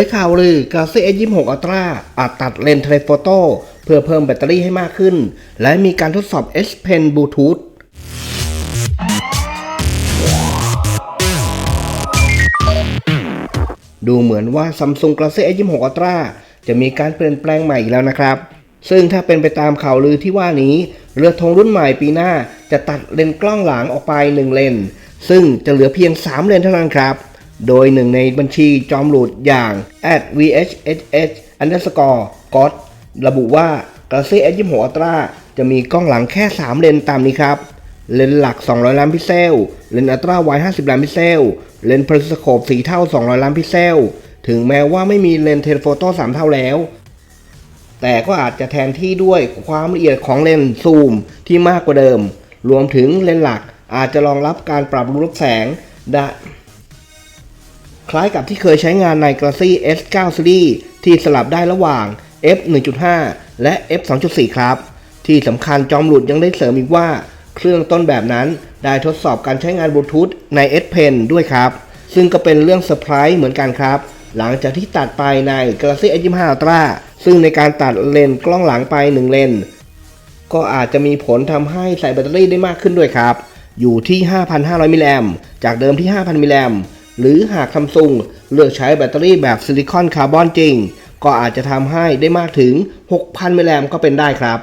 ยข่าวลือ Galaxy S26 Ultra อาจตัดเลนส์เทเลโฟโต้เพื่อเพิ่มแบตเตอรี่ให้มากขึ้น และมีการทดสอบ S Pen Bluetooth ดูเหมือนว่า Samsung Galaxy S26 Ultra จะมีการเปลี่ยนแปลงใหม่อีกแล้วนะครับ ซึ่งถ้าเป็นไปตามข่าวลือที่ว่านี้ เรือธงรุ่นใหม่ปีหน้าจะตัดเลนส์กล้องหลังออกไป 1 เลน ซึ่งจะเหลือเพียง 3 เลนเท่านั้นครับ โดยหนึ่งในบัญชีจอมหลุดอย่าง @vhsh underscore god ระบุว่า Galaxy S26 Ultra จะมีกล้องหลังแค่ 3 เลนตามนี้ครับ เลนหลัก 200 ล้านพิกเซล เลนอัลตร้าไวด์50 ล้านพิกเซล เลนส์เพริสโคป4เท่า 200 ล้านพิกเซล ถึงแม้ว่าไม่มีเลนเทเลโฟโต้ 3 เท่าแล้ว แต่ก็อาจจะแทนที่ด้วยความละเอียดของเลนซูมที่มากกว่าเดิม รวมถึงเลนหลักอาจจะรองรับการปรับรูปแสงได้ คล้ายกับที่เคยใช้งานใน Galaxy S9 Series ที่สลับได้ระหว่าง f 1.5 และ f 2.4 ครับ ที่สำคัญจอมหลุดยังได้เสริมอีกว่า เครื่องต้นแบบนั้นได้ทดสอบการใช้งานบลูทูธใน S Pen ด้วยครับ ซึ่งก็เป็นเรื่องเซอร์ไพรส์เหมือนกันครับ หลังจากที่ตัดไปใน Galaxy S25 Ultra ซึ่งในการตัดเลนส์กล้องหลังไป 1 เลนส์ก็อาจจะมีผลทำให้ใส่แบตเตอรี่ได้มากขึ้นด้วยครับ อยู่ที่ 5,500 มิลลิแอมป์จากเดิมที่ 5,000 มิลลิแอมป์ หรือหากซัมซุงเลือกใช้แบตเตอรี่แบบซิลิคอนคาร์บอนจริง ก็อาจจะทำให้ได้มากถึง 6,000 มิลลิแอมก็เป็นได้ครับ